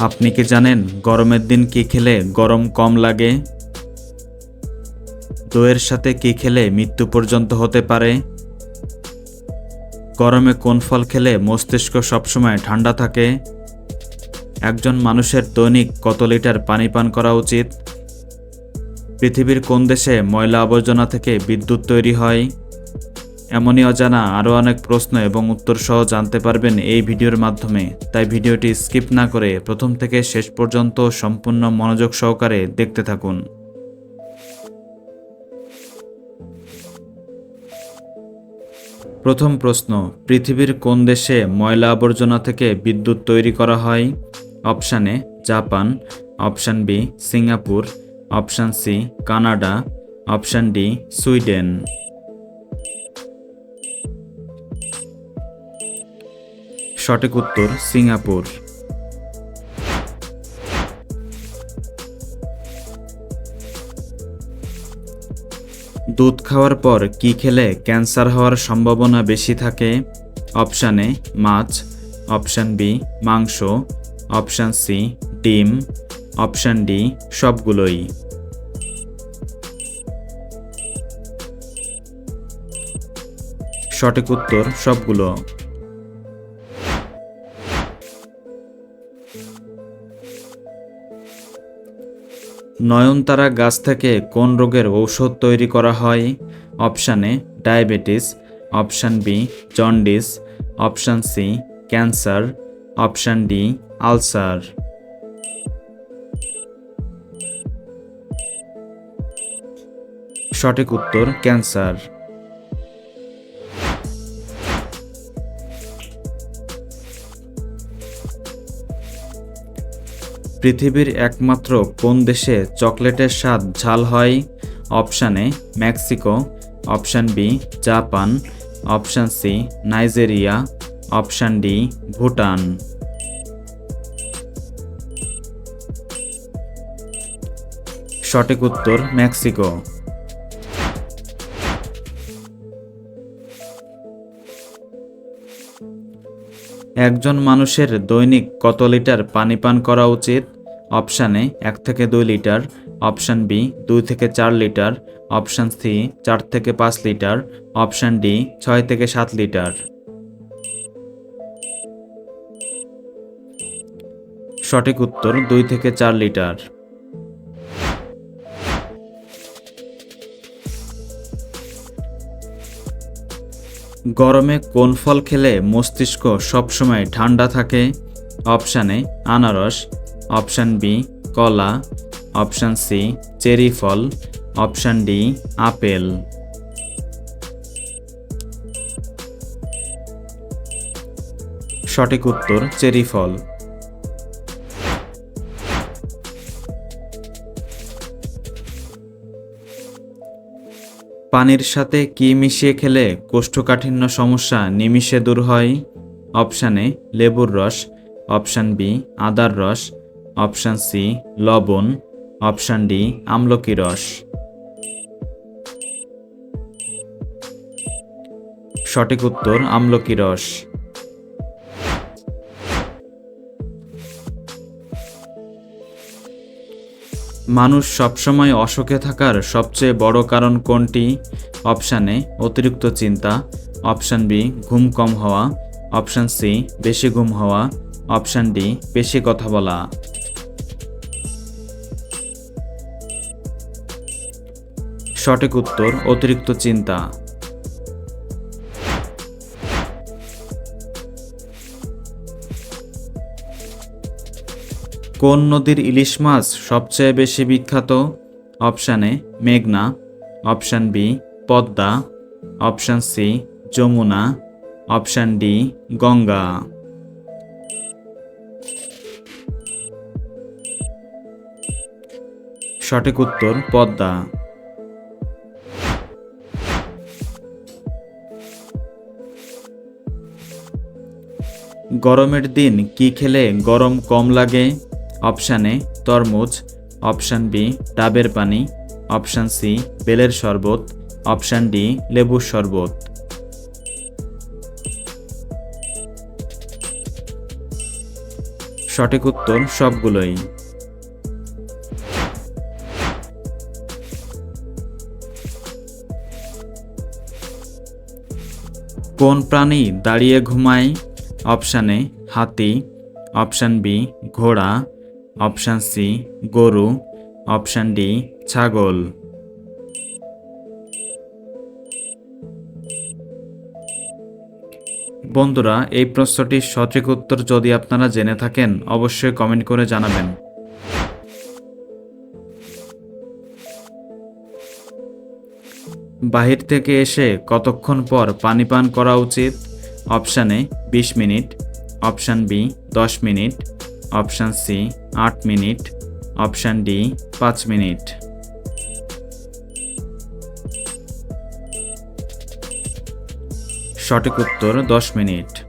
আপনি কি জানেন গরমের দিন কি খেলে গরম কম লাগে? দইয়ের সাথে কি খেলে মৃত্যু পর্যন্ত হতে পারে? গরমে কোন ফল খেলে মস্তিষ্ক সবসময় ঠান্ডা থাকে? একজন মানুষের দৈনিক কত লিটার পানি পান করা উচিত? পৃথিবীর কোন দেশে ময়লা আবর্জনা থেকে বিদ্যুৎ তৈরি হয়? এমনই অজানা আরও অনেক প্রশ্ন এবং উত্তর সহ জানতে পারবেন এই ভিডিওর মাধ্যমে। তাই ভিডিওটি স্কিপ না করে প্রথম থেকে শেষ পর্যন্ত সম্পূর্ণ মনোযোগ সহকারে দেখতে থাকুন। প্রথম প্রশ্ন, পৃথিবীর কোন দেশে ময়লা আবর্জনা থেকে বিদ্যুৎ তৈরি করা হয়? Option A, Japan. Option B, Singapore. Option C, Canada. Option D, Sweden. সঠিক উত্তর সিঙ্গাপুর। দুধ খাওয়ার পর কি খেলে ক্যান্সার হওয়ার সম্ভাবনা বেশি থাকে? অপশান এ, মাছ। অপশান বি, মাংস। অপশান সি, ডিম। অপশান ডি, সবগুলোই। সঠিক উত্তর সবগুলো। নয়নতারা গাছ থেকে কোন রোগের ঔষধ তৈরি করা হয়? Option A, diabetes, option B, jaundice, option C, cancer, option D, ulcer. সঠিক উত্তর, ক্যান্সার। পৃথিবীর একমাত্র কোন দেশে চকলেটের স্বাদ ঝাল হয়? Option A, Mexico. Option B, Japan. Option C, Nigeria. Option D, Bhutan. সঠিক উত্তর, মেক্সিকো। একজন মানুষের দৈনিক কত লিটার পানি পান করা উচিত? অপশান এ, এক থেকে দুই লিটার। অপশান বি, দুই থেকে চার লিটার। অপশান সি, চার থেকে পাঁচ লিটার। অপশান ডি, ছয় থেকে সাত লিটার। সঠিক উত্তর, দুই থেকে চার লিটার। গরমে কোন ফল খেলে মস্তিষ্ক সবসময় ঠান্ডা থাকে? অপশান এ, আনারস। অপশান বি, কলা। অপশান সি, চেরি ফল। Option D, apple. সঠিক উত্তর, চেরি ফল। পানির সাথে কি মিশিয়ে খেলে কোষ্ঠকাঠিন্য সমস্যা নিমিষে দূর হয়? অপশান এ, লেবুর রস। অপশান বি, আদার রস। অপশান সি, লবণ। অপশান ডি, আমলকি রস। সঠিক উত্তর, আমলকি রস। মানুষ সবসময় অসুখে থাকার সবচেয়ে বড় কারণ কোনটি? অপশান এ, অতিরিক্ত চিন্তা। অপশান বি, ঘুম কম হওয়া। অপশান সি, বেশি ঘুম হওয়া। অপশান ডি, বেশি কথা বলা। সঠিক উত্তর, অতিরিক্ত চিন্তা। কোন নদীর ইলিশ মাছ সবচেয়ে বেশি বিখ্যাত? অপশান এ, মেঘনা। Option B, Padma. Option C, Jamuna. Option D, Ganga. সঠিক উত্তর, পদ্মা। গরমের দিন কি খেলে গরম কম লাগে? অপশান এ, তরমুজ, অপশান বি, ডাবের পানি, অপশান সি, বেলের শরবত, অপশান ডি, লেবুর শরবত। সঠিক উত্তর সবগুলোই। কোন প্রাণী দাঁড়িয়ে ঘুমায়? অপশান এ, হাতি, অপশান বি, ঘোড়া অপশান সি, গরু। অপশান ডি, ছাগল। বন্ধুরা, এই প্রশ্নটির সঠিক উত্তর যদি আপনারা জেনে থাকেন, অবশ্যই কমেন্ট করে জানাবেন। বাহির থেকে এসে কতক্ষণ পর পানি পান করা উচিত? অপশানে এ, বিশ মিনিট। অপশান বি, দশ মিনিট। অপশান সি আট মিনিট। অপশান ডি পাঁচ মিনিট। সঠিক উত্তর দশ মিনিট।